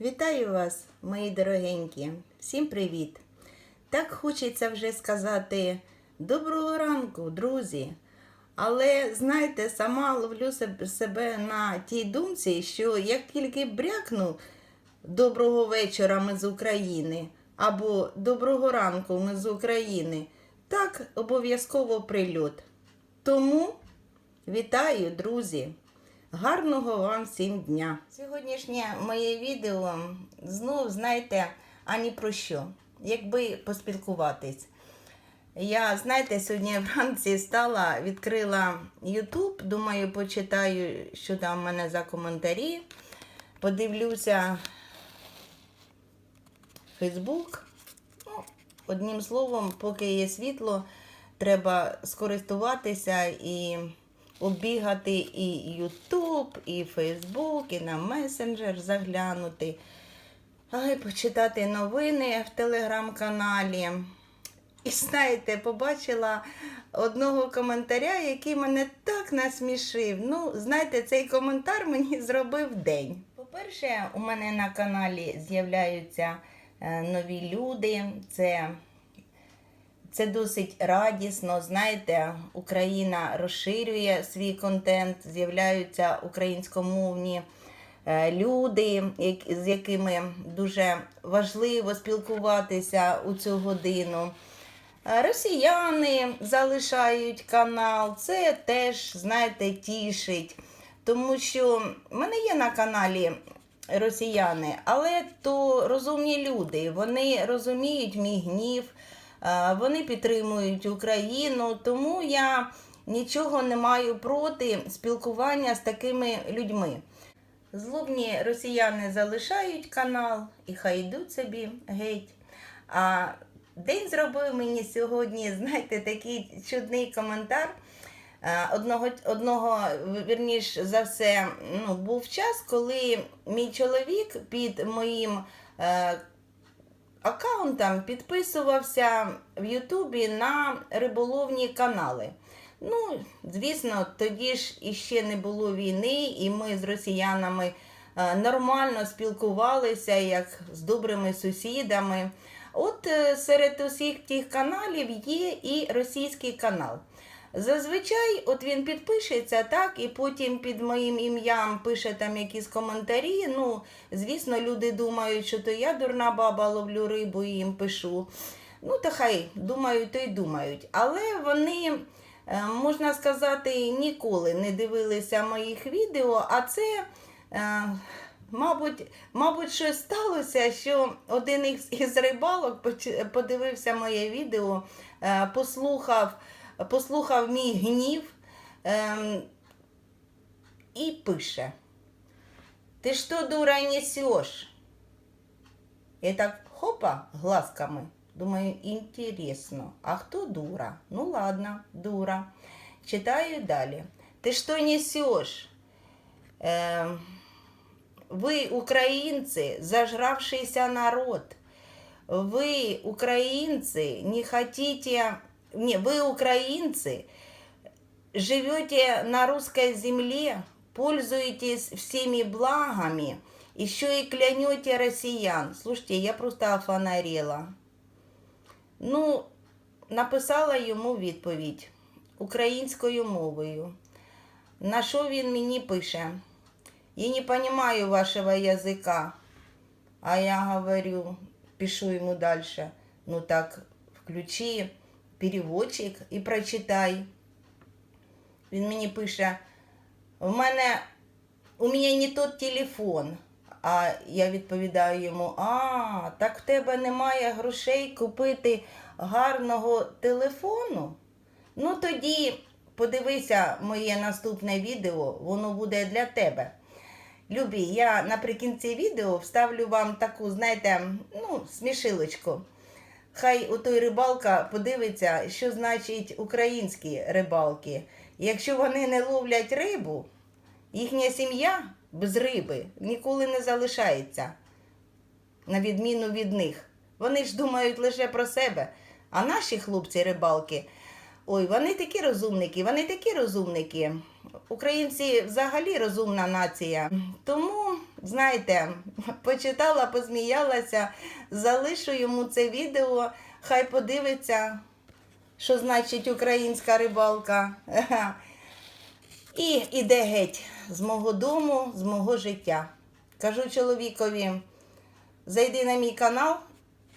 Вітаю вас, мої дорогенькі. Всім привіт! Так хочеться вже сказати доброго ранку, друзі. Але знаєте, сама ловлю себе на тій думці, що як тільки брякну доброго вечора ми з України або доброго ранку ми з України, так обов'язково прильот. Тому вітаю, друзі! Гарного вам всім дня! Сьогоднішнє моє відео знов, знаєте, ані про що. Якби поспілкуватись. Я, знаєте, сьогодні вранці стала, відкрила YouTube, думаю, почитаю, що там в мене за коментарі. Подивлюся Facebook. Ну, одним словом, поки є світло, треба скористуватися і оббігати і YouTube, і Facebook, і на месенджер заглянути. А й почитати новини в телеграм-каналі. І знаєте, побачила одного коментаря, який мене так насмішив. Ну, знаєте, цей коментар мені зробив день. По-перше, у мене на каналі з'являються е, нові люди. Це, це досить радісно. Знаєте, Україна розширює свій контент, з'являються українськомовні е, люди, з якими дуже важливо спілкуватися у цю годину. Е, Росіяни залишають канал, це теж, знаєте, тішить. Тому що в мене є на каналі росіяни, але то розумні люди. Вони розуміють мій гнів, вони підтримують Україну, тому я нічого не маю проти спілкування з такими людьми. Злобні росіяни залишають канал і хай йдуть собі геть. А день зробив мені сьогодні, знаєте, такий чудний коментар. Е, Одного, одного вірніш за все, ну, був час, коли мій чоловік під моїм е, аккаунтом підписувався в Ютубі на риболовні канали. Ну, звісно, тоді ж іще не було війни, і ми з росіянами е, нормально спілкувалися, як з добрими сусідами. От е, серед усіх тих каналів є і російський канал. Зазвичай, от він підпишеться, так, і потім під моїм ім'ям пише там якісь коментарі. Ну, звісно, люди думають, що то я дурна баба ловлю рибу і їм пишу. Ну, та хай думають, то й думають. Але вони, е, можна сказати, ніколи не дивилися моїх відео, а це. е, Мабуть, мабуть, щось сталося, що один із, рибалок подивився моє відео, е, послухав, послухав мій гнів ем, і пише: Ти що, дура, несеш? Я так хопа глазками. Думаю, інтересно. А хто дура? Ну ладно, дура. Читаю далі. Ти що несеш? Ем, вы, украинцы, зажравшийся народ. Вы, украинцы, не хотите... Не, вы, украинцы, живете на русской земле, пользуетесь всеми благами, еще и клянете россиян. Слушайте, я просто офонарела. Ну, написала йому відповідь українською мовою. На що він мені пише? Я не понимаю вашего языка. А я говорю, пишу ему дальше, ну так, включи переводчик і прочитай. Він мені пише, в мене, у мене не тот телефон. А я відповідаю йому, а, так в тебе немає грошей купити гарного телефону? Ну тоді подивися моє наступне відео, воно буде для тебе. Любі, я наприкінці відео вставлю вам таку, знаєте, ну, смішилочку. Хай у той рибалка подивиться, що значить українські рибалки. Якщо вони не ловлять рибу, їхня сім'я без риби ніколи не залишається, на відміну від них. Вони ж думають лише про себе. А наші хлопці-рибалки, ой, вони такі розумники, вони такі розумники. Українці взагалі розумна нація. Тому знаєте, почитала, посміялася, залишу йому це відео, хай подивиться, що значить українська рибалка. І іде геть з мого дому, з мого життя. Кажу чоловікові, зайди на мій канал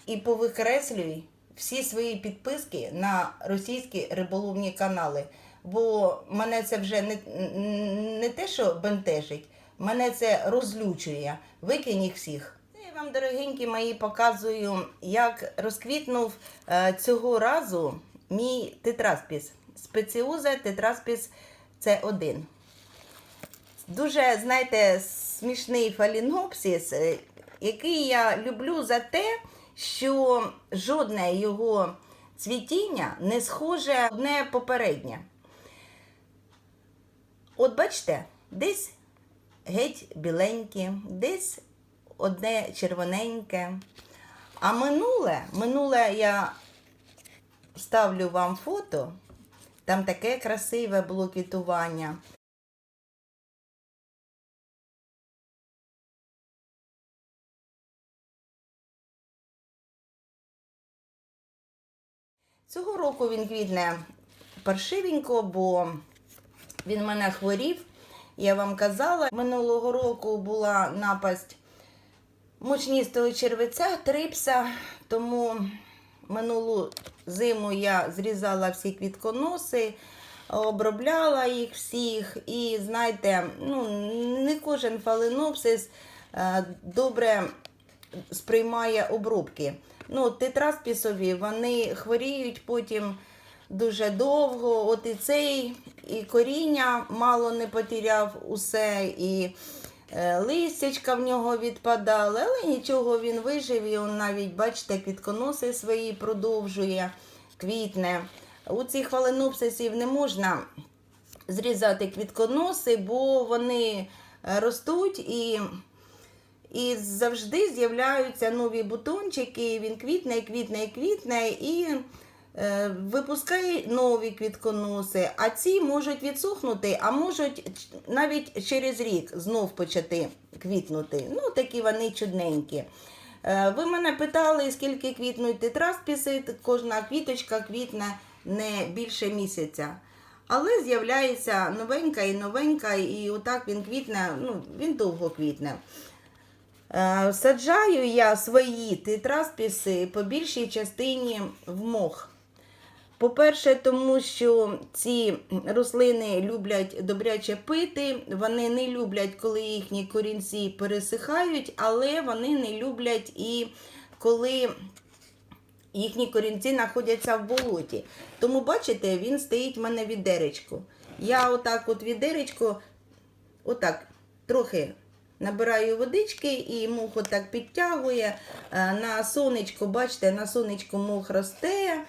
і повикреслюй всі свої підписки на російські риболовні канали. Бо мене це вже не, не те, що бентежить, мене це розлючує. Викинь їх всіх. Я вам, дорогенькі мої, показую, як розквітнув е, цього разу мій тетраспіс. Спеціуза тетраспіс С1. Дуже, знаєте, смішний фалінопсис, е, який я люблю за те, що жодне його цвітіння не схоже одне попереднє. От бачите, десь геть біленьке, десь одне червоненьке. А минуле, минуле я ставлю вам фото. Там таке красиве було квітування. Цього року він квітне паршивенько, бо він мене хворів. Я вам казала, минулого року була напасть мучністого червеця, трипса, тому минулу зиму я зрізала всі квітконоси, обробляла їх всіх. І знаєте, ну, не кожен фаленопсис е, добре сприймає обробки. Ну, тетраспісові вони хворіють потім дуже довго. От і цей, і коріння мало не потеряв усе, і е, листячка в нього відпадали, але нічого він вижив, і он навіть, бачите, квітконоси свої продовжує, квітне. У цих фаленопсисів не можна зрізати квітконоси, бо вони е, ростуть і. І завжди з'являються нові бутончики, він квітне, квітне, квітне і випускає нові квітконоси. А ці можуть відсухнути, а можуть навіть через рік знов почати квітнути. Ну, такі вони чудненькі. Е, ви мене питали, скільки квітнуть тетраспіси, кожна квіточка квітне не більше місяця. Але з'являється новенька і новенька, і отак він квітне, ну, він довго квітне. Е, Саджаю я свої тетраспіси по більшій частині в мох. По-перше, тому що ці рослини люблять добряче пити, вони не люблять, коли їхні корінці пересихають, але вони не люблять і коли їхні корінці знаходяться в болоті. Тому, бачите, він стоїть в мене відеречку. Я отак от відеречко, отак, трохи Набираю водички і мух отак підтягує. Е, На сонечко, бачите, на сонечку мух росте.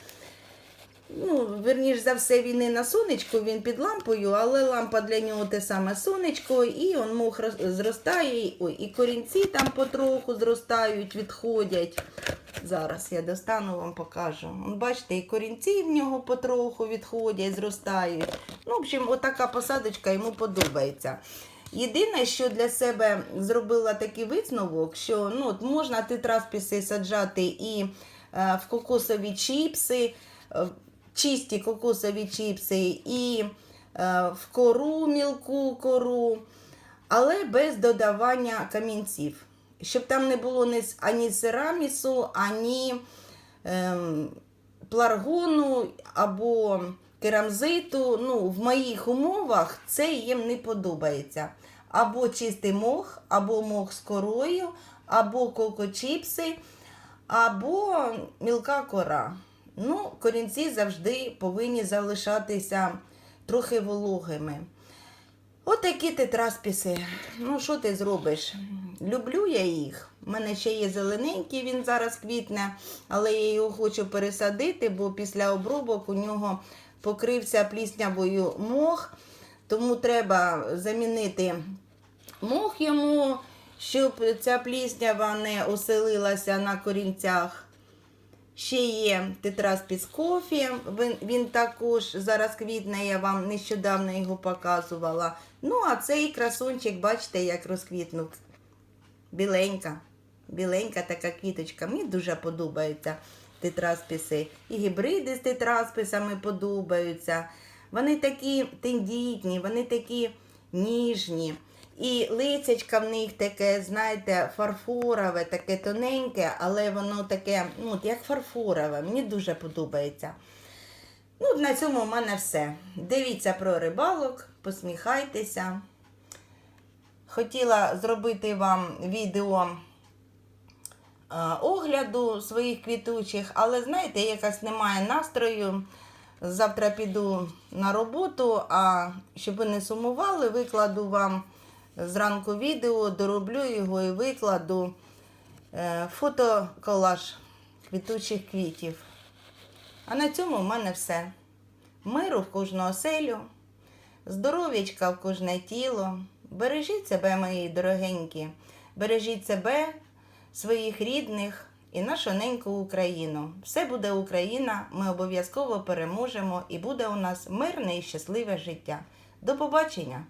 Ну, Верніш за все, він і на сонечку, він під лампою, але лампа для нього те саме сонечко, і он роз- зростає, ой, і корінці там потроху зростають, відходять. Зараз я достану вам покажу. Бачите, і корінці в нього потроху відходять, зростають. Ну, в общем, отака посадочка йому подобається. Єдине, що для себе зробила такий висновок, що ну, от можна тетраспіси саджати і е, в кокосові чіпси, е, чисті кокосові чіпси, і е, в кору, мілку кору, але без додавання камінців. Щоб там не було ні, ані серамісу, ані ем, пларгону або керамзиту. Ну, в моїх умовах це їм не подобається. Або чистий мох, або мох з корою, або кокочіпси, або мілка кора. Ну, корінці завжди повинні залишатися трохи вологими. Отакі тетраспіси. Ну, що ти зробиш? Люблю я їх. У мене ще є зелененький, він зараз квітне, але я його хочу пересадити, бо після обробок у нього покрився пліснявою мох. Тому треба замінити мох йому, щоб ця пліснява не оселилася на корінцях. Ще є тетраспіс кофі, він, він також зараз квітне, я вам нещодавно його показувала. Ну, а цей красунчик, бачите, як розквітнув. біленька. Біленька така квіточка. Мені дуже подобаються тетрасписи. І гібриди з тетрасписами подобаються. Вони такі тендітні, вони такі ніжні. І лицячка в них таке, знаєте, фарфорове, таке тоненьке, але воно таке, ну, як фарфорове. Мені дуже подобається. Ну, на цьому в мене все. Дивіться про рибалок, посміхайтеся. Хотіла зробити вам відео е, огляду своїх квітучих, але знаєте, якось немає настрою. Завтра піду на роботу, а щоб ви не сумували, викладу вам зранку відео, дороблю його і викладу е, фотоколаж квітучих квітів. А на цьому в мене все. Миру в кожну оселю, здоров'ячка в кожне тіло. Бережіть себе, мої дорогенькі, бережіть себе, своїх рідних і нашу неньку Україну. Все буде Україна, ми обов'язково переможемо і буде у нас мирне і щасливе життя. До побачення!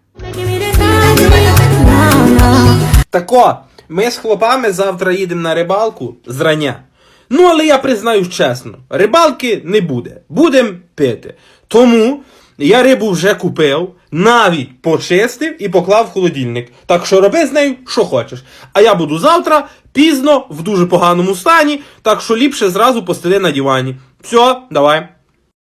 Тако, ми з хлопами завтра їдемо на рибалку зрання. Ну, але я признаюсь чесно, рибалки не буде. Будем пити. Тому я рибу вже купив, навіть почистив і поклав в холодильник. Так що роби з нею, що хочеш. А я буду завтра пізно, в дуже поганому стані, так що ліпше зразу постели на дивані. Все, давай.